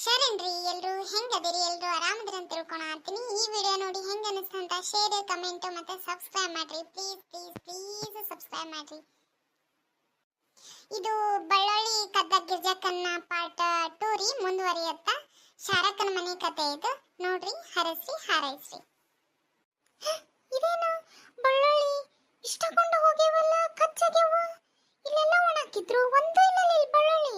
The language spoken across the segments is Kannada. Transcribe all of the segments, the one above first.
ಶರಣ್ರಿ, ಎಲ್ರು ಹೆಂಗದಿರಿ ಎಲ್ರು ಆರಾಮದ್ರಿ ಅಂತ ತಿಳ್ಕೊಣ ಅಂತೀನಿ. ಈ ವಿಡಿಯೋ ನೋಡಿ ಹೆಂಗ ಅನಿಸ್ತಂತ ಶೇರ್ ಕಮೆಂಟ್ ಮತ್ತೆ ಸಬ್ಸ್ಕ್ರೈಬ್ ಮಾಡ್ರಿ. ಪ್ಲೀಸ್ ಪ್ಲೀಸ್ ಪ್ಲೀಸ್ ಸಬ್ಸ್ಕ್ರೈಬ್ ಮಾಡ್ರಿ. ಇದು ಬಳ್ಳೊಳ್ಳಿ ಕದ್ದ ಗಿರ್ಜಕ್ಕನ್ನ ಪಾರ್ಟ್ ಟೂ ರೀ ಮುಂದುವರಿಯತ್ತ ಶಾರಕ್ಕನ ಮನೆ ಕತೆ ಇದು. ನೋಡ್ರಿ ಹರಸಿ ಹಾರೈಸ್ರಿ. ಇದೇನು? ಬಳ್ಳೊಳ್ಳಿ ಇಷ್ಟಕೊಂಡು ಹೋಗೇವಲ್ಲ ಕಚ್ಚಾಗ್ಯವ ಇಲ್ಲೆಲ್ಲ ಒಣಕಿದ್ರು ಒಂದು ಇಲ್ಲಿ ಬಳ್ಳೊಳ್ಳಿ.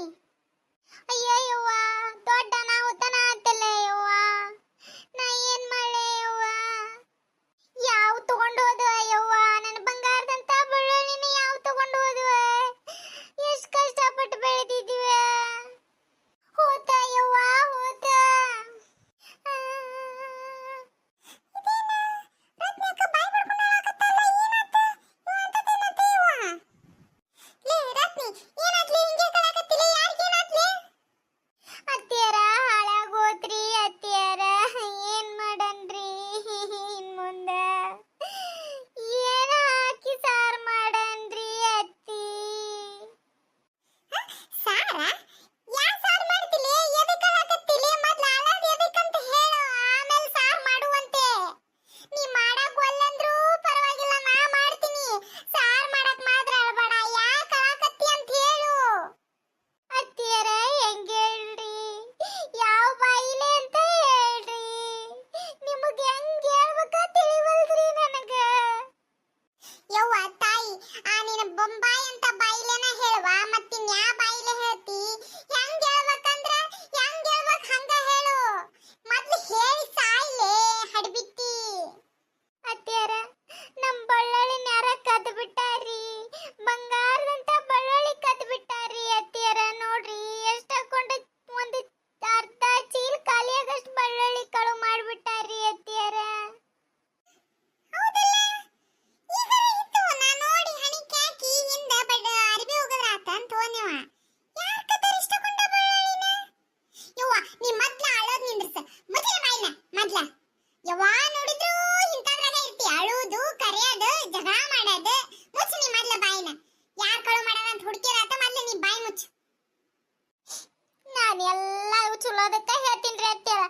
ಚಲೋದಕ್ಕ ಹೇಳ್ತೀನಿ ಅಂತೀರ?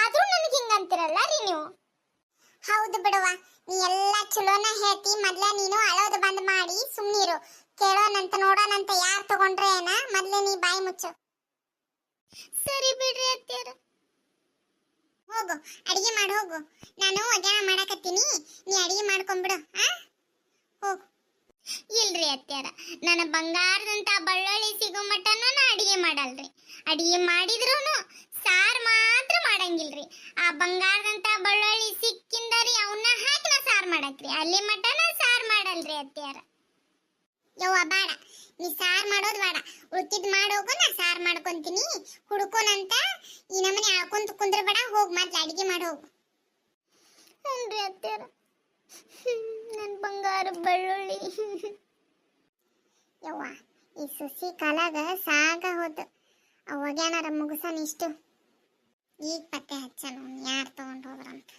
ಆದ್ರೂ ನನಗೆ ಹಿಂಗ ಅಂತಿರಲ್ಲ ರೀ ನೀವು? ಹೌದು ಬಿಡುವ ನೀ ಎಲ್ಲ ಚಲೋನ ಹೇಳ್ತಿ, ಮೊದ್ಲ ನೀನು ಅಳೋದು ಬಂದ್ ಮಾಡಿ ಸುಮ್ನಿರು. ಕೇಳೋನಂತ ನೋಡೋನಂತ ಯಾರು ತಗೊಂಡ್ರೆ ಏನ? ಮೊದ್ಲ ನೀ ಬಾಯಿ ಮುಚ್ಚು. ಸರಿ ಬಿಡ್ರಿ ಅತ್ತಿಯರ ಹೋಗು, ಅಡಿಗೆ ಮಾಡಿ, ಹೋಗು. ನಾನು ಒಗ್ಯಾಣ ಮಾಡಕತ್ತೀನಿ. ನೀ ಅಡಿಗೆ ಮಾಡ್ಕೊಂಡ್ಬಿಡು ಆ? ಹೋಗು. ಇಲ್ರಿ ಅತ್ಯಾರ ನನ್ನ ಬಂಗಾರದಂತ ಬಳ್ಳೊಳ್ಳಿ ಸಿಗೋ ಮಟ್ಟನ ನಾ ಅಡಿಗೆ ಮಾಡಲ್ರಿ. ಅಡಿಗೆ ಮಾಡಿದ್ರೂನು ಮಾಡಂಗಿಲ್ರಿ. ಆ ಬಂಗಾರದಂತ ಬಳ್ಳೊಳ್ಳಿ ಸಿಕ್ಕಿಂದರಿ ಅವನ್ನ ಹಾಕಿ ಸಾರ್ ಮಾಡಕ್ರಿ. ಅಲ್ಲಿ ಮಟನ ಸಾರ್ ಮಾಡಲ್ರಿ ಅತ್ತಿಯಾರ. ಯವ್ವ ಬೇಡ, ನೀ ಸಾರ್ ಮಾಡೋದು ಬೇಡ. ಉಳ್ಕಿದ್ ಮಾಡೋಗು ನಾ ಸಾರ್ ಮಾಡ್ಕೊಂತೀನಿ. ಹುಡ್ಕೋನಂತ ಈ ನಮ್ಮನೆ ಹಾಕೊಂತ ಕುಂದ್ರ ಬೇಡ ಹೋಗ್ ಮತ್ತೆ ಅಡಿಗೆ ಮಾಡಿ ಹೋಗು. ಅತ್ತಿಯಾರ? ನನ್ನ ಬಂಗಾರ ಬಳ್ಳೊಳ್ಳಿ. ಯವ್ವ, ಈ ಸುಸಿ ಕಾಲಾಗ ಸಾಗ ಹೋದ ಅವಾಗೇನಾರ ಮುಗಿಸನ್ ಇಷ್ಟು. ಈಗ ಪತ್ತೆ ಹಚ್ಚನ ಯಾರು ತಗೊಂಡು ಹೋದ್ರಂತ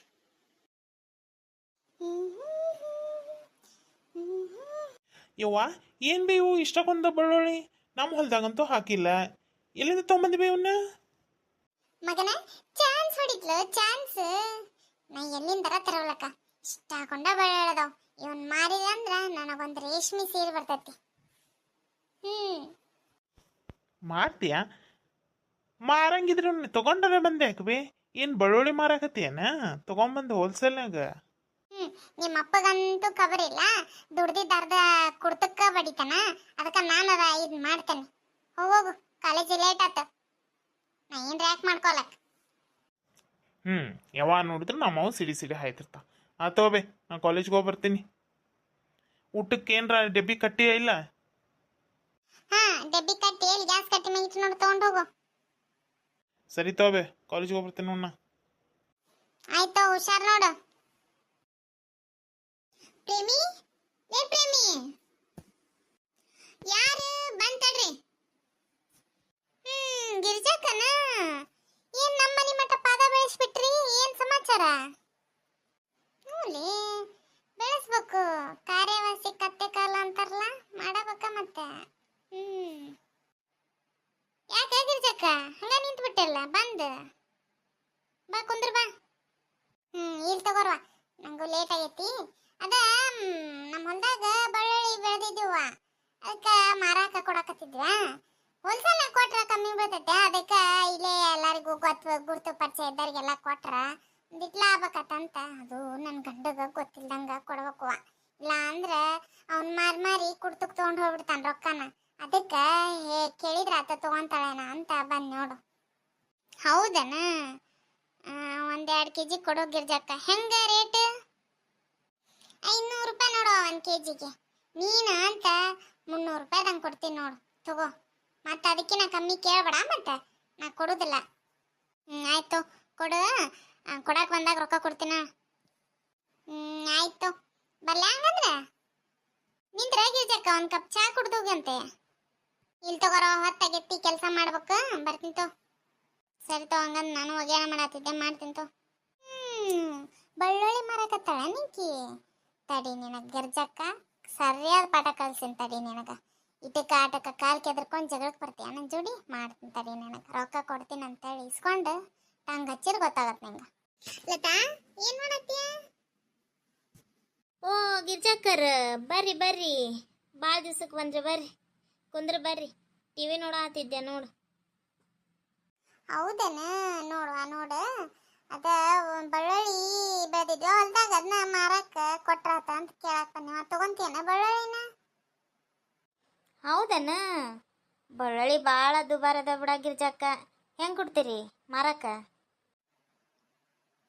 ಯವ್ವ ಏನ್ ಬೇ ಇವು? ಇಷ್ಟಕ್ಕೊಂದು ಬೆಳ್ಳುಳ್ಳಿ ನಮ್ಮ ಹೊಲ್ದಾಗಂತೂ ಹಾಕಿಲ್ಲ. ಎಲ್ಲಿಂದ ತಗೊಂಬಂದಿ ಬೇವನ್ನ ಮಗನ ಚಾನ್ಸ್ ಹೊಡಿದ್ಲು ಚಾನ್ಸ್ ನಾ ಎಲ್ಲಿಂದರ ತರೋಲಕ್ಕ? ಇಷ್ಟ ಹಾಕೊಂಡ ಬೆಳೆಯಳದವ್ ಇವನ್ ಮಾರಿಲ್ಲ ಅಂದ್ರ ನನಗೊಂದು ರೇಷ್ಮೆ ಸೀರೆ ಬರ್ತೈತಿ. ಹ್ಮ್. ಮಾರ್ತೀಯ ಮಾರಂಗಿದ್ರೆ ತಗೊಂಡರೆ ಬಂದೆ ಯಾಕೆ ಏನು ಬೆಳ್ಳುಳ್ಳಿ ಮಾರಾಕತ್ತೇನ ತಗೊಂಬಂದು ಹೋಲ್ಸೇಲ್ನಾಗ ಹ್ಮ್ ನಿಮ್ಮ ಅಪ್ಪಗಂತೂ ಕಬರ್ ಇಲ್ಲ. ದುಡ್ದಿದ್ದ ಅರ್ಧ ಕುಡ್ತಕ್ಕ ಬಡಿತಾನ. ಅದಕ್ಕ ನಾನು ಇದ್ ಮಾಡ್ತೇನೆ. ಹೋಗು ಕಾಲೇಜ್ ಲೇಟ್ ಆತ. ನಾ ಏನ್ ರಾಕ್ ಮಾಡ್ಕೊಳಕ್ ಹ್ಞೂ ಯಾವ ನೋಡಿದ್ರೆ ಅವ್ ಸಿಡಿ ಸಿಡಿ ಹಾಯ್ತಿರ್ತ. ಆ ತಗೋಬೇ ನಾ ಕಾಲೇಜ್ಗೆ ಹೋಗಿ ಬರ್ತೀನಿ. ಊಟಕ್ಕೆ ಏನರ ಡಬ್ಬಿ ಕಟ್ಟಿ ಇಲ್ಲ? ಹಾ ಡಬ್ಬಿ ಕಟ್ಟಿ ಎಲ್ಲಿ ಗ್ಯಾಸ್ ಕಟ್ಟಿ ಮೈಚ್ ನೋಡಿ ತಗೊಂಡ್ ಹೋಗು. ಸರಿ ತಗೋಬೆ ಕಾಲೇಜಿಗೆ ಹೋಗಿ ಬರ್ತೀನಿ ಆಯ್ತು, ಹುಷಾರ್ ನೋಡು. ಪ್ರೇಮಿ? ಏ ಪ್ರೇಮಿ? ಯಾರು? ಬಂತಡ್ರಿ ಹ್ಮ್ ಗಿರಿಜಕ್ಕನ ಏನ್ ನಮ್ಮ ಮನೆ ಮಟ್ಟ ಪಾದ ಬೆಳೆಸ್ಬಿಟ್ರಿ? ಏನ್ ಸಮಾಚಾರ ಹ್ಞೂಲೇ ಬೆಳೆಸ್ಬೇಕು ಕಾರ್ಯವಾಸಿ ಕತ್ತೆ ಕಾಲ ಅಂತಾರಲ್ಲ ಮಾಡಬೇಕ ಮತ್ತೆ ಹ್ಮ್ ಯಾಕೆ ಗಿರ್ಜಕ್ಕ ಹಂಗ ನಿಂತು ಬಿಟ್ಟಿಲ್ಲ ಬಂದ್. ಬಾ ಕುಂದ್ರ ಬಾ. ಹ್ಮ್, ಇಲ್ಲಿ ತಗೋರ್ವ ನಂಗೂ ಲೇಟ್ ಆಗೈತಿ. ಅದ ನಮ್ಮ ಹೊಲ್ದಾಗ ಬಳ್ಳುಳ್ಳಿ ಬೆಳೆದಿದ್ದೀವ ಅದಕ್ಕ ಮಾರಾಕ ಕೊಡಕತ್ತಿದ್ವಾ. ಹೋಲ್ಸೇಲ್ ಕೊಟ್ರ ಕಮ್ಮಿ ಬೀಳ್ತೈತೆ. ಅದಕ್ಕ ಇಲ್ಲೇ ಎಲ್ಲರಿಗೂ ಗೊತ್ತು, ಗುರ್ತು ಪರಿಚಯ ಇದ್ದವ್ರಿಗೆಲ್ಲ ಕೊಟ್ರ. ಒಂದಿಟ್ ಲಾಭ ಅದು ನನ್ನ ಗಂಡಗ ಗೊತ್ತಿಲ್ದಂಗ ಕೊಡ್ಬೇಕು ಇಲ್ಲ ಅಂದ್ರೆ ಅವ್ನ ಮಾರಿ ಮಾರಿ ಕುಡ್ತಕ್ ತೊಗೊಂಡು ಹೋಗ್ಬಿಡ್ತಾನ ರೊಕ್ಕನ. ಅದಕ್ಕ ಕೇಳಿದ್ರ ಆತ ತಗೊಂತಾಳೇನ ಅಂತ ಬಂದ್ ನೋಡು. ಹೌದನ? ಎರಡು ಕೆ ಜಿ ಕೊಡೋ ಗಿರ್ಜಕ್ಕ. ಹೆಂಗ ರೇಟ್? ಐನೂರು ರೂಪಾಯಿ ನೋಡು ಒಂದು ಕೆ ಜಿಗೆ ನೀನು ಅಂತ ಮುನ್ನೂರು ರೂಪಾಯಿದಂಗ್ ಕೊಡ್ತೀನಿ ನೋಡು. ತಗೋ. ಮತ್ತೆ ನಾ ಕಮ್ಮಿ ಕೇಳಬೇಡ ಮತ್ತೆ. ನಾ ಕೊಡುದಿಲ್ಲ. ಹ್ಞೂ ಆಯಿತು. ಕೊಡು. ಕೊಡಕ್ಕೆ ಬಂದಾಗ ರೊಕ್ಕ ಕೊಡ್ತೀನ? ಹ್ಞೂ ಆಯಿತು. ಬರಲ್ಲ ಹಂಗಂದ್ರೆ? ನಿಂದ್ರ ಗಿರ್ಜಕ್ಕ, ಒಂದು ಕಪ್ ಚಾ ಕುಡ್ದೋಗಂತೆ ಇಲ್ಲಿ ತಗೋರೋ ಹೊತ್ತಾಗೆತ್ತಿ ಕೆಲಸ ಮಾಡ್ಬೇಕು. ಬರ್ತೀನಿ ತೋ ಸರಿ ತೋ ಹಂಗಂದ್ ನಾನು ಒಗ್ಯಾನ ಮಾಡತ್ತಿದ್ದೆ ಮಾಡ್ತೀನಿ ತೋ ಹ್ಮ್ ಬಳ್ಳುಳ್ಳಿ ಮಾರಕತ್ತಾಳ ನಿಂಕಿ? ತಡಿ ನಿನಗ ಗರ್ಜಕ್ಕ ಸರಿಯಾದ ಪಾಠ ಕಲ್ಸಿನ ತಡಿ ನಿನಗ. ಇಟಕ ಕಾಟಕ ಕಾಲ್ ಕೆದ್ರಕೊಂಡ್ ಜಗಳಕ್ಕೆ ಬರ್ತೀಯ ನನ್ನ ಜೋಡಿ ಮಾಡ್ತೀನಿ ತಡಿ ನಿನಗ. ರೊಕ್ಕ ಕೊಡ್ತೀನಿ ಅಂತೇಳಿ ಇಸ್ಕೊಂಡು ಟಂಗ್ ಹಚ್ಚಿರ್ ಗೊತ್ತಾಗತ್ ನಿಂಗ. ಲತಾ ಏನ್ ಮಾಡತ್ತೀಯ? ಓ ಗಿರ್ಜಕ್ಕರ್ ಬರ್ರಿ ಬರ್ರಿ. ಭಾಳ ದಿವ್ಸಕ್ಕೆ ಬಂದ್ರಿ ಬರ್ರಿ. ಕುಂದ್ರ ಬರ್ರಿ. ಟಿವಿ ನೋಡಾತಿದ್ದೆ ನೋಡು. ಹೌದನ? ನೋಡುವ ನೋಡು. ಅದ ಬಳ್ಳೊಳ್ಳಿ ಬೆಳೆದಿದ್ವಿ. ಹೊಲ್ದಾಗ ಅದನ್ನ ಮಾರಕ್ಕ ಕೊಟ್ರಾತ ಅಂತ ಕೇಳಕ್ ನೀವು ತಗೊಂತೀಯನ ಬಳ್ಳೊಳ್ಳಿನ? ಹೌದನ? ಬಳ್ಳೊಳ್ಳಿ ಭಾಳ ದುಬಾರ ಅದ ಬಿಡ ಗಿರ್ಜಕ್ಕ. ಹೆಂಗೆ ಕೊಡ್ತೀರಿ ಮಾರಕ್ಕ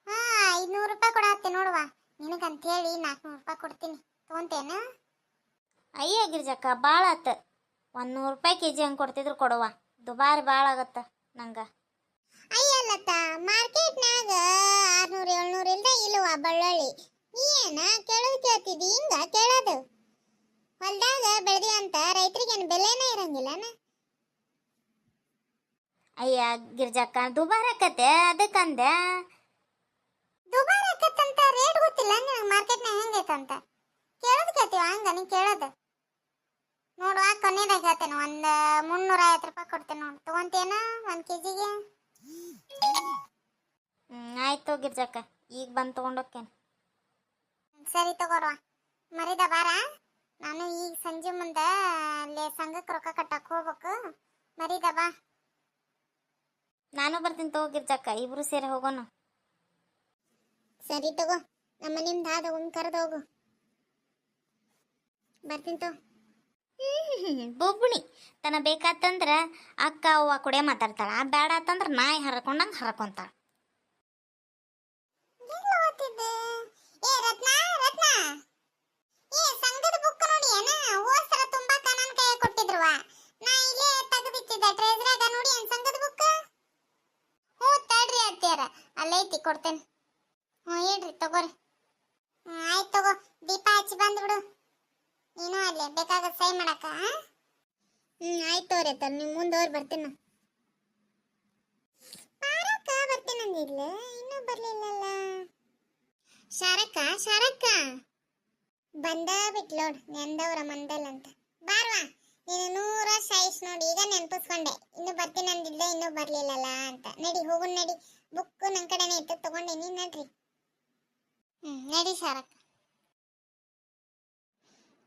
ಹಾ ಐದ್ನೂರು ರೂಪಾಯಿ ಕೊಡತ್ತೆ ನೋಡುವ. ನಿನಗಂತ ಹೇಳಿ ನಾಲ್ಕುನೂರು ರೂಪಾಯಿ ಕೊಡ್ತೀನಿ. ತಗೊಂತೇನ ಅಯ್ಯ ಗಿರ್ಜಕ್ಕ ಭಾಳ ಆತ. ಒಂದು ನೂರು ರೂಪಾಯಿ ಕೆ ಜಿ ಹಂಗೆ ಕೊಡ್ತಿದ್ರು ಕೊಡುವ. ದುಬಾರಿ ಭಾಳ ಆಗತ್ತ ನಂಗೆ. ಅಯ್ಯಲ್ಲತ್ತ ಮಾರ್ಕೆಟ್ನಾಗ ಆರ್ನೂರು ಏಳ್ನೂರು ಇಲ್ದ ಇಲ್ವ ಬಳ್ಳುಳ್ಳಿ. ನೀ ಏನ ಕೇಳೋದು ಕೇಳ್ತಿದ್ದಿ ಹಿಂಗ ಕೇಳೋದು. ಹೊಲ್ದಾಗ ಬೆಳೆದಿ ಅಂತ ರೈತರಿಗೇನು ಬೆಲೆನೇ ಇರಂಗಿಲ್ಲನ? ಅಯ್ಯ ಗಿರ್ಜಕ್ಕ ದುಬಾರಿ ಆಕತ್ತೆ ಅದಕ್ಕಂದೆ ದುಬಾರಿ ಆಕತ್ತಂತ ರೇಟ್ ಗೊತ್ತಿಲ್ಲ ನಿನಗೆ ಮಾರ್ಕೆಟ್ನಾಗ ಹೆಂಗೈತಂತ ಕೇಳೋದು ಕೇಳ್ತೀವ ಹಂಗ ನೀ ಕೇಳೋದು. ನೋಡುವ ಕೊನೆದಾಗ ಹೇಳ್ತೇನೆ ಒಂದು ಮುನ್ನೂರ ಐವತ್ತು ರೂಪಾಯಿ ಕೊಡ್ತೇನೆ ನೋಡು. ತಗೊಂತೇನ ಒಂದು ಕೆ ಜಿಗೆ ಹ್ಞೂ ಆಯ್ತು ಗಿರ್ಜಕ್ಕ. ಈಗ ಬಂದು ತಗೊಂಡೋಗ್ತೇನೆ. ಸರಿ ತಗೋರ್ವ. ಮರಿದ ಬಾರ? ನಾನು ಈಗ ಸಂಜೆ ಮುಂದೆ ಅಲ್ಲಿ ಸಂಘಕ್ಕೆ ರೊಕ್ಕ ಕಟ್ಟಕ್ಕೆ ಹೋಗ್ಬೇಕು. ಮರಿದ ಬಾ. ನಾನು ಬರ್ತೀನಿ ತಗೋ ಗಿರ್ಜಕ್ಕ ಇಬ್ರು ಸೇರಿ ಹೋಗೋಣ. ಸರಿ ತಗೋ. ನಮ್ಮ ನಿಮ್ದು ಆದ ಒಂದು ಕರೆದು ಹೋಗು. ಬರ್ತೀನಿ ತಗೋ. ಬೊಬ್ಬುಣಿ ತನ ಬೇಕಾತಂದ್ರೆ ಅಕ್ಕ ಅವ್ವ ಕುಡಿಯ ಮಾತಾಡ್ತಾಳ. ಬೇಡ ಅಂತಂದ್ರೆ ನಾಯಿ ಹರ್ಕೊಂಡಂಗೆ ಅಲ್ಲೈತಿ, ಕೊಡ್ತೇನೆ. ಹ್ಞೂ, ಹೇಳ್ರಿ, ತಗೋರಿ. ಆಯ್ತು ತಗೋ. ದೀಪ ಹಚ್ಚಿ ಬಂದ್ಬಿಡು. ನೀನು ಅಲ್ಲಿ ಬೇಕಾಗ ಸೈ ಮಾಡಕ ಹ್ಮ್, ಆಯ್ತು ತಗೋರಿ ತರ, ನೀವು ಮುಂದೆ ಹೋಗಿ ಬರ್ತೀನಿ ಪಾರಕ್ಕ ಬರ್ತೀನಂದಿಲ್ಲ ಇನ್ನೂ ಬರ್ಲಿಲ್ಲಲ್ಲ. ಶಾರಕ್ಕ ಶಾರಕ್ಕ. ಬಂದ ಬಿಟ್ಲೋಡ್ ನೆಂದವ್ರ ಮಂದಲ್ ಅಂತ. ಬಾರ್ವಾ, ನೀನು ನೂರ ಸೈಸ್ ನೋಡಿ, ಈಗ ನೆನ್ಪಿಸ್ಕೊಂಡೆ, ಇನ್ನು ಬರ್ತೀನಂದಿಲ್ಲ ಇನ್ನೂ ಬರ್ಲಿಲ್ಲಲ್ಲ ಅಂತ. ನಡಿ, ಹೋಗು, ನಡಿ. ಬುಕ್ ನನ್ನ ಕಡೆನೇ ಇತ್ತು, ತಗೊಂಡೆ, ನೀನ್ ನಡ್ರಿ. ಹ್ಮ್, ನಡಿ ಶಾರಕ್ಕ.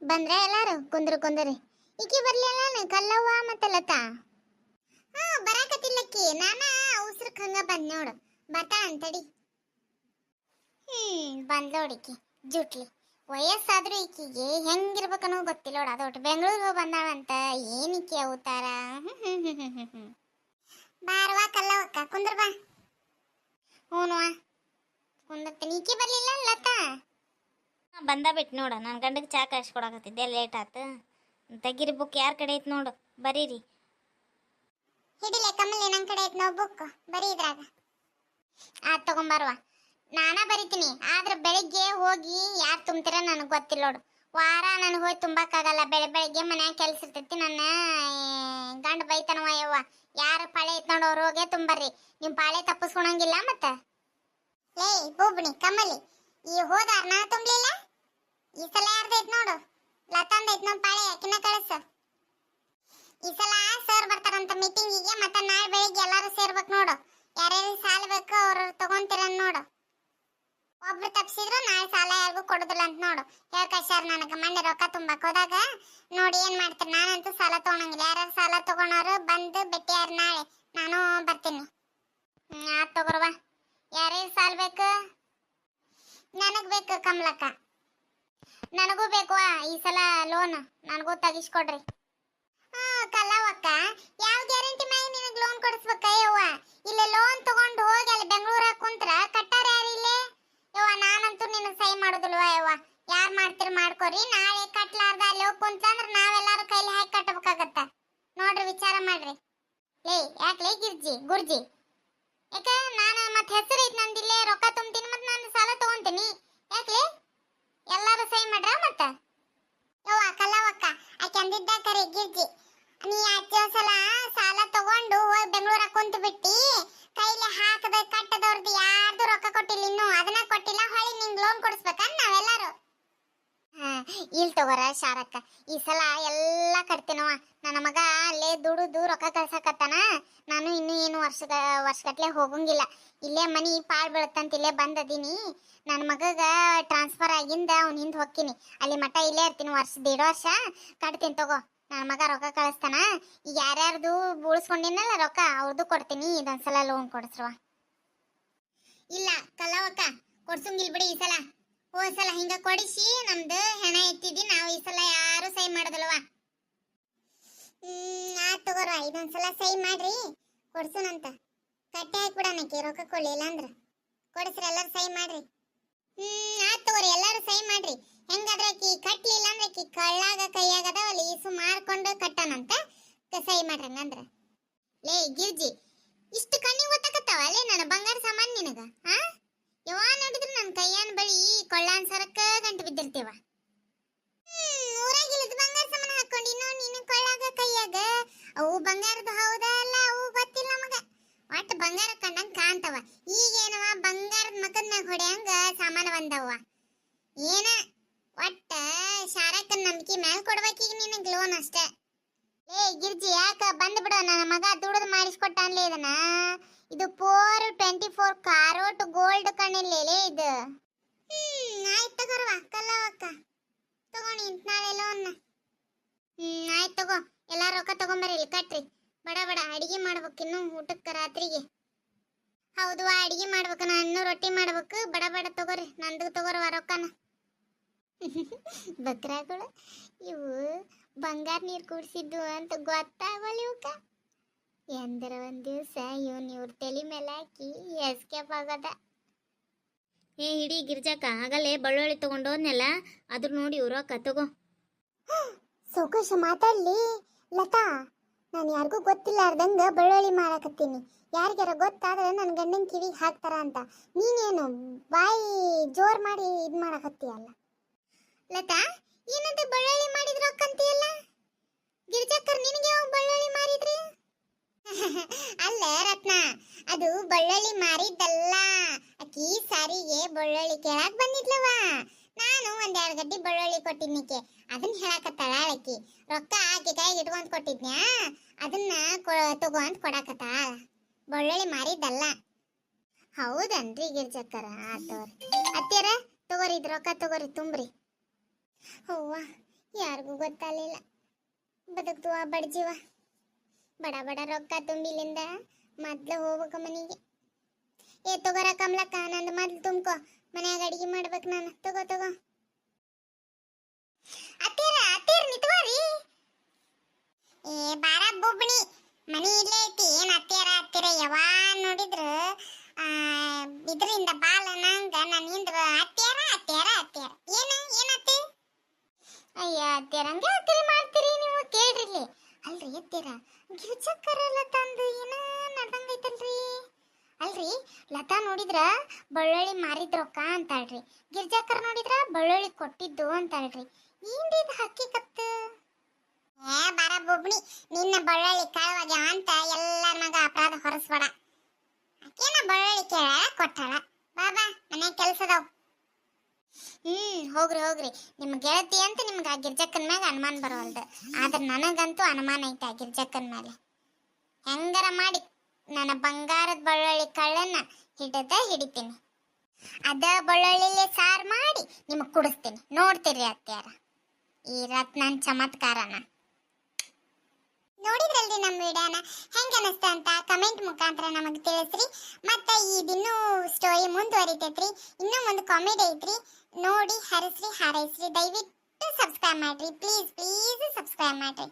ಬಂದ್ರೆ ಎಲ್ಲಾರು ಕುಂದ್ರು ಕುಂದ್ರಿ. ಈಕಿ ಬರ್ಲಿಲ್ಲ ಕಲ್ಲವ್ವ ಮತ್ತೆ ಲತಾ. ಹಾ, ಬರಾಕತ್ತಿಲ್ಲಕ್ಕಿ. ನಾನ ಅವಸರಕ್ಕೆ ಹಂಗ ಬಂದ್ ನೋಡು. ಬರ್ತಾ ಅಂತಡಿ ಹ್ಮ್ ಬಂದೋಡಿಕಿ ಜುಟ್ಲಿ. ವಯಸ್ಸಾದ್ರೂ ಈಕಿಗೆ ಹೆಂಗಿರ್ಬೇಕನ್ನೋ ಗೊತ್ತಿಲ್ಲ ನೋಡ. ಅದೊಟ್ಟು ಬೆಂಗಳೂರಿಗೆ ಬಂದಾಳಂತ ಏನಿಕ್ಕೆ ಅವತಾರ? ಬಾರವಾ ಕಲ್ಲವಕ್ಕ ಕುಂದ್ರ ಬಾ. ಹ್ಞೂನ್ವಾ ಕುಂದರ್ತೀನಿ. ಈಕಿ ಬರ್ಲಿಲ್ಲ ಲತಾ? ಬಂದ ಬಿಟ್ಟು ನೋಡು. ನನ್ನ ಗಂಡಗೆ ಚಾ ಕಾಯ್ಸಿ ಕೊಡಕತ್ತಿದ್ದೆ. ಲೇಟ್ ಆತು. ತೆಗಿರಿ ಬುಕ್ ಯಾರ ಕಡೆ ಐತೆ ನೋಡು. ಬರೀರಿ. ಹಿಡಿಲೆ ಕಮಲಿ ನನ್ನ ಕಡೆ ಐತೆ ನಾವು ಬುಕ್ ಬರೀ ಇದ್ರಾಗ. ಆತ್ ತಗೊಂಬರುವ. ನಾನ ಬರಿತೀನಿ. ಆದ್ರೆ ಬೆಳಿಗ್ಗೆ ಹೋಗಿ ಯಾರು ತುಂಬ್ತೀರ ನನಗೆ ಗೊತ್ತಿಲ್ಲ ನೋಡು. ವಾರ ನನಗೆ ಹೋಗಿ ತುಂಬಕ್ಕಾಗಲ್ಲ ಬೆಳೆ ಬೆಳಿಗ್ಗೆ ಮನ್ಯಾಗ ಕೆಲ್ಸ ಇರ್ತೈತಿ ನನ್ನ ಗಂಡ ಬೈತನವ ಯವ್ವ. ಯಾರ ಪಾಳೆ ಐತ್ ನೋಡು ಅವ್ರು ಹೋಗೇ ತುಂಬರ್ರಿ ನಿಮ್ಮ ಪಾಳೆ ತಪ್ಪಿಸ್ಕೊಳಂಗಿಲ್ಲ ಮತ್ತೆ? ಏಯ್ ಬೂಬ್ಣಿ ಕಮಲಿ. ಈ ಹೋದಾರ ನಾ ತುಂಬ್ಲಿಲ್ಲ? ಈ ಸಲ ಯಾರ್ದೈತ್ ನೋಡು? ಲತಾಂದೈತ್ ನೋಡ್ ಪಾಳೆ ಯಾಕಿನ ಕಳಿಸ. ಈ ಸಲ ಸರ್ ಬರ್ತಾರಂತ ಮೀಟಿಂಗಿಗೆ ಮತ್ತೆ ನಾಳೆ ಬೆಳಿಗ್ಗೆ ಎಲ್ಲರೂ ಸೇರ್ಬೇಕು ನೋಡು. ಯಾರ್ಯಾರು ಸಾಲ ಬೇಕು ಅವ್ರು ತಗೊಂತೀರ ನೋಡು. ಒಬ್ರು ತಪ್ಸಿದ್ರು, ನಾಳೆ ಸಾಲ ಯಾರಿಗೂ ಕೊಡುದಿಲ್ಲ ಅಂತ ನೋಡು. ಹೇಳ್ಕಶಾರ್ ನನಗೆ ಮೊನ್ನೆ ರೊಕ್ಕ ತುಂಬಕ್ ಹೋದಾಗ, ನೋಡಿ ಏನ್ ಮಾಡ್ತಾರೆ? ನಾನಂತೂ ಸಾಲ ತಗೊಳಂಗಿಲ್ಲ. ಯಾರ್ಯಾರು ಸಾಲ ತಗೊಳೋರು ಬಂದು ಭೇಟಿಯಾರ ನಾಳೆ ನಾನು ಬರ್ತೀನಿ. ಹ್ಮ್, ಆತ್ ತಗೋರ್ವ ಯಾರ್ಯಾರು ಸಾಲ ಬೇಕು? ನನಗ್ ಬೇಕು ಕಮಲಕ್ಕ. ನನಗೂ ಬೇಕು ಈ ಸಲ ಲೋನ್ ನನಗೂ ತೆಗಿಸ್ಕೊಡ್ರಿ ಕಲ್ಲವಕ್ಕ ಯಾವ ಗ್ಯಾರಂಟಿ ಮ್ಯಾಗ ನಿನಗೆ ಲೋನ್ ಕೊಡಿಸ್ಬೇಕ, ಯವ್ವ? ಇಲ್ಲಿ ಲೋನ್ ತಗೊಂಡು ಹೋಗಿ ಅಲ್ಲಿ ಬೆಂಗಳೂರಾಗ ಕುಂತ್ರ ಕಟ್ಟಾರ ಯಾರು ಯವ್ವ, ನಾನಂತೂ ನಿನಗೆ ಸಹಿ ಮಾಡೋದಿಲ್ವ, ಯವ್ವ? ಯಾರು ಮಾಡ್ತೀರಿ ಮಾಡ್ಕೊರಿ, ನಾಳೆ ಕಟ್ಲಾರ್ದ ಅಲ್ಲಿ ಹೋಗಿ ಕುಂತಂದ್ರೆ ನಾವೆಲ್ಲರೂ ಕೈಲಿ ಹಾಕಿ ಕಟ್ಟಬೇಕಾಗತ್ತ ನೋಡ್ರಿ, ವಿಚಾರ ಮಾಡ್ರಿ. ಲೇ, ಯಾಕೆ ಗಿರ್ಜಿ, ಗುರ್ಜಿ? ಯಾಕ, ನಾನು ಮತ್ತೆ ಹೆಸರು ಐತೆ ನಂದಿಲ್ಲೇ ರೊಕ್ಕ ತುಂಬ್ತೀನಿ ಮತ್ತೆ ನಾನು ಸಾಲ ತಗೊಂತೀನಿ. ಯಾಕ್ಲೆ ಎಲ್ಲಾರು ಸೈ ಮಾಡ್ರ ಮತ್ತ? ಯವ್ವ ಕಲ್ಲವಕ್ಕ ಆ ಅಂದಿದ್ದ ಕರೆ, ಗಿರ್ಜಿ. ನೀ ಅಜ್ಜಿ ಸಲ ಸಾಲ ತಗೊಂಡು ಹೋಗಿ ಬೆಂಗಳೂರಾಗ ಕುಂತು ಬಿಟ್ಟಿ ಕೈಲಿ ಹಾಕದ ಕಟ್ಟದವ್ರದ್ದು ಯಾರ್ದು ರೊಕ್ಕ ಕೊಟ್ಟಿಲ್ಲ ಇನ್ನು, ಅದನ್ನ ಕೊಟ್ಟಿಲ್ಲ ಹೊಳಿ ನಿಂಗೆ ಲೋನ್ ಕೊಡಿಸ್ಬೇಕಾ ನಾವೆಲ್ಲರೂ. ಇಲ್ ತಗೋರ ಶಾರಕ್ಕ. ಈ ಸಲ ಎಲ್ಲ ಕಟ್ತೀನವ ನನ್ನ ಮಗ ಅಲ್ಲೇ ದುಡುದು ರೊಕ್ಕ ಕಳ್ಸಕತ್ತಾನ. ನಾನು ಇನ್ನು ಏನು ವರ್ಷ ವರ್ಷಗಟ್ಲೆ ಹೋಗಂಗಿಲ್ಲ. ಇಲ್ಲೇ ಮನಿ ಪಾಳ್ ಬೀಳತ್ತಂತ ಇಲ್ಲೇ ಬಂದದೀನಿ ನನ್ನ ಮಗಗ ಟ್ರಾನ್ಸ್ಫರ್ ಆಗಿಂದ ಅವ್ನ ಹಿಂದೆ ಹೋಗ್ತೀನಿ. ಅಲ್ಲಿ ಮಠ ಇಲ್ಲೇ ಇರ್ತೀನಿ ವರ್ಷ, ದೇಡ್ ವರ್ಷ. ಕಟ್ತೀನಿ ತಗೋ. ನನ್ನ ಮಗ ರೊಕ್ಕ ಕಳಿಸ್ತಾನ. ಈಗ ಯಾರ್ಯಾರ್ದು ಉಳಿಸ್ಕೊಂಡಿನಲ್ಲ ರೊಕ್ಕ ಅವ್ರದ್ದು ಕೊಡ್ತೀನಿ. ಇದೊಂದ್ಸಲ ಲೋನ್ ಕೊಡಿಸ್ರವ ಇಲ್ಲ, ಕಲ್ಲವಕ್ಕ, ಕೊಡ್ಸಂಗಿಲ್ ಬಿಡಿ ಈ ಸಲ. ಸಲ ಹಿಂಗ ಕೊಡಿಸಿ ನಮ್ದು ಹೆಣ ಇಟ್ಟಿದ್ವಿ ನಾವು ಈ ಸಲ ಯಾರು ಸೈ ಮಾಡದಲ್ವಾ ಹ್ಮ್, ಆತ್ ತಗೋರ ಇದೊಂದ್ಸಲ ಸೈ ಮಾಡ್ರಿ, ಕೊಡ್ಸೋಣಂತ. ಕಟ್ಟೆ ಹಾಕ್ಬಿಡಣಕ್ಕೆ ರೊಕ್ಕ ಕೊಡ್ಲಿ ಅಂದ್ರ ಕೊಡಿಸ್ರಿ, ಎಲ್ಲಾರು ಸೈ ಮಾಡ್ರಿ. ಹ್ಮ್ ಆ ತಗೋರಿ, ಎಲ್ಲಾರು ಸೈ ಮಾಡ್ರಿ. ಹೆಂಗಾದ್ರೆ ಆಕಿ ಕಟ್ಲಿಲ್ಲ ಅಂದ್ರೆ ಆಕಿ ಕಳ್ಳಾಗ ಕೈಯಾಗದವಲ್ಲಿ ಇಸು ಮಾರ್ಕೊಂಡು ಕಟ್ಟಣಂತ. ಸೈ ಮಾಡ್ರಿ ಹಂಗಂದ್ರ. ಲೇ, ಗಿರ್ಜಿ, ಇಷ್ಟು ಕಣ್ಣಿಗೆ ಗೊತ್ತಾಕತ್ತಾವ? ಅಲ್ಲೇ ನನ್ನ ಬಂಗಾರ ಸಾಮಾನ್ ನಿನಗ ಹಾ ಯಾವ ನೋಡಿದ್ರು ನನ್ನ ಕೈಯಾನ ಕೊಳ್ಳಾನ್ ಸರಕ್ಕ ಗಂಟು ಬಿದ್ದಿರ್ತೀವ? ಊರಾಗ ಬಂಗಾರ ಸಾಮಾನು ಹಾಕೊಂಡಿನೋ ನೀನು ಕೊಳ್ಳಾಗ, ಕೈಯಾಗ. ಅವು ಬಂಗಾರದ ಹೌದಾ ಅಲ್ಲ, ಅವು ಗೊತ್ತಿಲ್ಲ ನಮಗ. ಒಟ್ಟು ಬಂಗಾರ ಕಂಡಂಗ್ ಕಾಣ್ತವ. ಈಗೇನವ, ಬಂಗಾರದ ಮಕದ ಮ್ಯಾಗ ಹೊಡ್ಯಂಗ ಸಾಮಾನು ಬಂದವ ಏನ, ಒಟ್ಟ ಶಾರಕ್ಕನ ನಂಬಿಕೆ ಮ್ಯಾಲ ಕೊಡ್ಬೇಕೀಗ ನಿನಗೆ ಲೋನ್ ಅಷ್ಟೇ. ಏ ಗಿರ್ಜಿ, ಯಾಕ ಬಂದ್ ಬಿಡು, ನನ್ನ ಮಗ ದುಡಿದು ಮಾಡಿಸ್ಕೊಟ್ಟ ಅನ್ಲೇ ಇದನ್ನ. ಇದು four twenty four carat gold ಕಣ್ಣಿಲ್ಲೇ ಇದು. ತಗೋರ್ವ ಕಲ್ಲವಕ್ಕ ತಗೋಣಿ ನಾಳೆ ಲೋನ್ ಹ್ಮ್, ಆಯ್ತು ತಗೋ. ಎಲ್ಲ ರೊಕ್ಕ ತಗೊಂಬರಿ, ಇಲ್ಲಿ ಕಟ್ರಿ. ಬಡ ಬಡ, ಅಡಿಗೆ ಮಾಡ್ಬೇಕು ಇನ್ನು ಊಟಕ್ಕೆ ರಾತ್ರಿಗೆ. ಹೌದು ಅಡಿಗೆ ಮಾಡ್ಬೇಕು ನಾನು ರೊಟ್ಟಿ ಮಾಡ್ಬೇಕು. ಬಡ ಬಡ, ತಗೋರಿ, ನಂದು ತಗೋರವ ರೊಕ್ಕನ. ಬಕ್ರಾಗಳು ಇವು ಬಂಗಾರ ನೀರು ಕುಡಿಸಿದ್ದು ಅಂತ ಗೊತ್ತಾಗಲ್ಲ ಇವಕ್ಕ ಎಂದರ ಒಂದು ದಿವಸ ಇವನ್ ಇವ್ರ ತಲೆ ಮೇಲೆ ಹಾಕಿ ಎಸ್ಕೇಪ್ ಆಗೋದ. ಏ ಹಿಡಿ ಗಿರ್ಜಾಕ ಆಗಲೇ ಬಳ್ಳೊಳ್ಳಿ ತಗೊಂಡೋದ್ನೆಲ್ಲ ಅದ್ರ ನೋಡಿ ಇವ್ರ ತಗೋ. ಸೌಕಾಶ ಮಾತಾಡ್ಲಿ. ಲತಾ ನಾನು ಯಾರಿಗೂ ಗೊತ್ತಿಲ್ಲಾರ್ದಂಗ ಬಳ್ಳೊಳ್ಳಿ ಮಾಡಾಕತ್ತೀನಿ. ಯಾರಿಗಾರ ಗೊತ್ತಾದ್ರೆ ನನ್ನ ಗಂಡನ ಕಿವಿ ಹಾಕ್ತಾರ ಅಂತ. ನೀನೇನು ಬಾಯಿ ಜೋರ್ ಮಾಡಿ ಇದು ಮಾಡಾಕತ್ತೀಯಲ್ಲ? ಲತಾ ಏನಂತ ಬಳ್ಳೊಳ್ಳಿ ಮಾಡಿದ್ರ ಅಕ್ಕಂತೀಯಲ್ಲ? ಗಿರಿಜಕ್ಕರ್ ನಿನಗೆ ಯಾವ ಬಳ್ಳೊಳ್ಳಿ ಮಾರಿದ್ರಿ? ಅಲ್ಲ ರತ್ನ ಅದು ಬಳ್ಳೊಳ್ಳಿ ಮಾರಿದ್ದಲ್ಲ. ಅಕ್ಕಿ ಸಾರಿಗೆ ಬೆಳ್ಳುಳ್ಳಿ ಕೇಳಾಕ್ ಬಂದಿದ್ಲವ ನಾನು ಒಂದೆರಡು ಗಡ್ಡಿ ಬೆಳ್ಳುಳ್ಳಿ ಕೊಟ್ಟಿದ್ನಿಕೆ. ಅದನ್ನ ಹೇಳಾಕತ್ತಾಳ ಆಕಿ ರೊಕ್ಕ ಆಕಿ ಕೈಗೆ ಇಟ್ಕೊಂಡ್ ಕೊಟ್ಟಿದ್ನ್ಯಾ? ಅದನ್ನ ತಗೋ ಅಂತ ಕೊಡಾಕತ್ತಾಳ. ಬೆಳ್ಳುಳ್ಳಿ ಮಾರಿದ್ದಲ್ಲ. ಹೌದನ್ರಿ ಗಿರ್ಜಕ್ಕರ? ಆತವ್ರಿ ಅತ್ಯಾರ ತಗೋರಿ ಇದ್ ರೊಕ್ಕ ತಗೋರಿ, ತುಂಬ್ರಿ. ಅವ್ವ, ಯಾರಿಗೂ ಗೊತ್ತಾಗಲಿಲ್ಲ. ಬದುಕ್ತುವ ಬಡ್ಜೀವ. ಬಡ ಬಡ ರೊಕ್ಕ ತುಂಬಿಲಿಂದ ಮೊದ್ಲು ಹೋಗ್ಬೇಕು ಮನೆಗೆ. ಏ, ತಗೋರ ಕಮಲಕ್ಕ, ನಂದು ಮೊದ್ಲು ತುಂಬ್ಕೊ. ಮನ್ಯಾಗ ಅಡಿಗೆ ಮಾಡ್ಬೇಕು ನಾನು. ತಗೋ ತಗೋ. ಅತ್ತೀರ ಅತ್ತೀರ ಏ, ಬಾರ ಬೊಬ್ಬಣಿ. ಮನಿ ಇಲ್ಲೇ ಐತಿ. ಏನ್ ಅತ್ತೀರ ಅತ್ತೀರ ಯಾವಾ ನೋಡಿದ್ರ ಇದ್ರಿಂದ ಬಾಲ ನಂಗ. ನಾನು ಇಂದ್ರ ಅತ್ಯಾರ ಅತ್ಯಾರ ಅತ್ಯಾರ ಏನ ಏನತ್ತಿ ಅಯ್ಯ ಅತ್ಯಾರ ಹಂಗೆ ಅತ್ತಿರಿ ಮಾಡ್ತೀರಿ ನೀವು? ಕೇಳ್ರಿ ಅಲ್ರಿ, ಅತ್ತೀರ. ಗಿರ್ಜಕ್ಕರಲ್ಲ ತಂದು ಏನ ನಡ್ದಂಗೈತಲ್ರಿ? ಅಲ್ರಿ ಲತಾ ನೋಡಿದ್ರ? ಬಳ್ಳೊಳ್ಳಿ ಮಾರಿದ ರೊಕ್ಕ ಅಂತಾಳ್ರಿ ಗಿರ್ಜಾಕರ್ ನೋಡಿದ್ರ? ಬಳ್ಳೊಳ್ಳಿ ಕೊಟ್ಟಿದ್ದು ಅಂತಾಳ್ರಿ ಏನ್ರಿ ಇದು ಹಕ್ಕಿಕತ್ತ? ಏ, ಬರ ಬೊಬ್ಣಿ. ನಿನ್ನ ಬಳ್ಳೊಳ್ಳಿ ಕಳವಾಗ್ಯ ಅಂತ ಎಲ್ಲರ ಮಗ ಅಪರಾಧ ಹೊರಸ್ಬೇಡ. ಆಕೇನ ಬಳ್ಳೊಳ್ಳಿ ಕೇಳ, ಕೊಟ್ಟಾಳ. ಬಾಬಾ ಮನೆ ಕೆಲ್ಸದವ್. ಹ್ಮ್, ಹೋಗ್ರಿ ಹೋಗ್ರಿ. ನಿಮ್ ಗೆಳತಿ ಅಂತ ನಿಮ್ಗೆ ಆ ಗಿರ್ಜಕ್ಕನ್ ಮ್ಯಾಗ ಅನುಮಾನ ಬರೋಲ್ದು ಆದ್ರೆ ನನಗಂತೂ ಅನುಮಾನ ಐತೆ ಆ ಗಿರ್ಜಕ್ಕನ್ ಮೇಲೆ ಹೆಂಗಾರ ಮಾಡಿ. ನನ್ನ ಬಂಗಾರದ ಬಳ್ಳುಳ್ಳಿ ಕಳ್ಳನ್ನ ಹಿಡದ ಹಿಡಿತೀನಿ. ಅದ ಬಳ್ಳುಳ್ಳಿಲೆ ಸಾರು ಮಾಡಿ ನಿಮಗೆ ಕುಡಿಸ್ತೀನಿ. ನೋಡ್ತೀರಿ ಅತ್ಯಾರ ಈ ರತ್ನನ್ ಚಮತ್ಕಾರನ. ನೋಡಿದ್ರಲ್ರಿ ನಮ್ಮ ವಿಡಿಯೋನ? ಹೆಂಗ ಅನಿಸ್ತ ಅಂತ ಕಮೆಂಟ್ ಮುಖಾಂತರ ನಮಗೆ ತಿಳಿಸ್ರಿ. ಮತ್ತೆ ಇದಿನ್ನೂ ಸ್ಟೋರಿ ಮುಂದುವರಿತೈತ್ರಿ. ಇನ್ನೂ ಒಂದು ಕಾಮಿಡಿ ಐತ್ರಿ. ನೋಡಿ, ಹರಸ್ರಿ, ಹಾರೈಸ್ರಿ. ದಯವಿಟ್ಟು ಸಬ್ಸ್ಕ್ರೈಬ್ ಮಾಡ್ರಿ. ಪ್ಲೀಸ್ ಪ್ಲೀಸ್ ಸಬ್ಸ್ಕ್ರೈಬ್ ಮಾಡ್ರಿ.